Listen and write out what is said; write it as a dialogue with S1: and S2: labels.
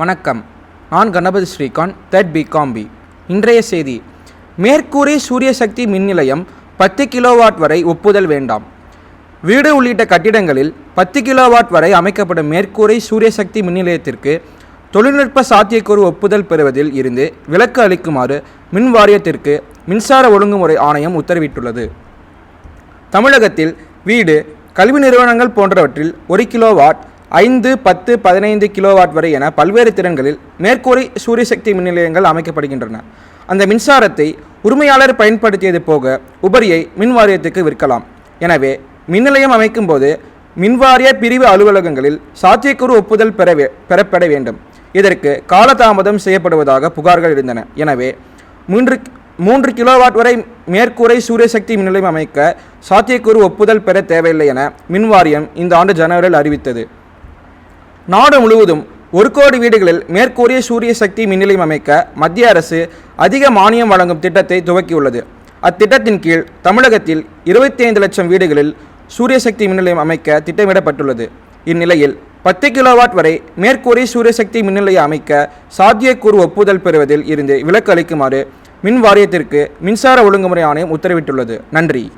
S1: வணக்கம். நான் கணபதி ஸ்ரீகாந்த் தட் பி காம்பி இன்றைய செய்தி மேற்கூரை சூரிய சக்தி மின் நிலையம் பத்து கிலோவாட் வரை ஒப்புதல் வேண்டாம். வீடு உள்ளிட்ட கட்டிடங்களில் பத்து கிலோவாட் வரை அமைக்கப்படும் மேற்கூரை சூரிய சக்தி மின் நிலையத்திற்கு தொழில்நுட்ப சாத்தியக்கூறு ஒப்புதல் பெறுவதில் இருந்து விலக்கு அளிக்குமாறு மின் வாரியத்திற்கு மின்சார ஒழுங்குமுறை ஆணையம் உத்தரவிட்டுள்ளது. தமிழகத்தில் வீடு கல்வி நிறுவனங்கள் போன்றவற்றில் ஒரு கிலோவாட் ஐந்து பத்து பதினைந்து கிலோவாட் வரை என பல்வேறு திறன்களில் மேற்கூரை சூரிய சக்தி மின் நிலையங்கள் அமைக்கப்படுகின்றன. அந்த மின்சாரத்தை உரிமையாளர் பயன்படுத்தியது போக உபரியை மின் வாரியத்துக்கு விற்கலாம். எனவே மின் நிலையம் அமைக்கும் போது மின்வாரிய பிரிவு அலுவலகங்களில் சாத்தியக்கூறு ஒப்புதல் பெற பெறப்பட வேண்டும். இதற்கு காலதாமதம் செய்யப்படுவதாக புகார்கள் இருந்தன. எனவே மூன்று மூன்று கிலோவாட் வரை மேற்கூரை சூரிய சக்தி மின் நிலையம் அமைக்க சாத்தியக்கூறு ஒப்புதல் பெற தேவையில்லை என மின் வாரியம் இந்த ஆண்டு ஜனவரியில் அறிவித்தது. நாடு முழுவதும் ஒரு கோடி வீடுகளில் மேற்கூறிய சூரிய சக்தி மின்நிலையம் அமைக்க மத்திய அரசு அதிக மானியம் வழங்கும் திட்டத்தை துவக்கியுள்ளது. அத்திட்டத்தின் கீழ் தமிழகத்தில் இருபத்தி ஐந்து லட்சம் வீடுகளில் சூரிய சக்தி அமைக்க திட்டமிடப்பட்டுள்ளது. இந்நிலையில் பத்து கிலோவாட் வரை மேற்கூறிய சூரிய சக்தி அமைக்க சாத்தியக்கூறு ஒப்புதல் பெறுவதில் இருந்து விலக்கு அளிக்குமாறு மின் வாரியத்திற்கு மின்சார ஒழுங்குமுறை ஆணையம் உத்தரவிட்டுள்ளது. நன்றி.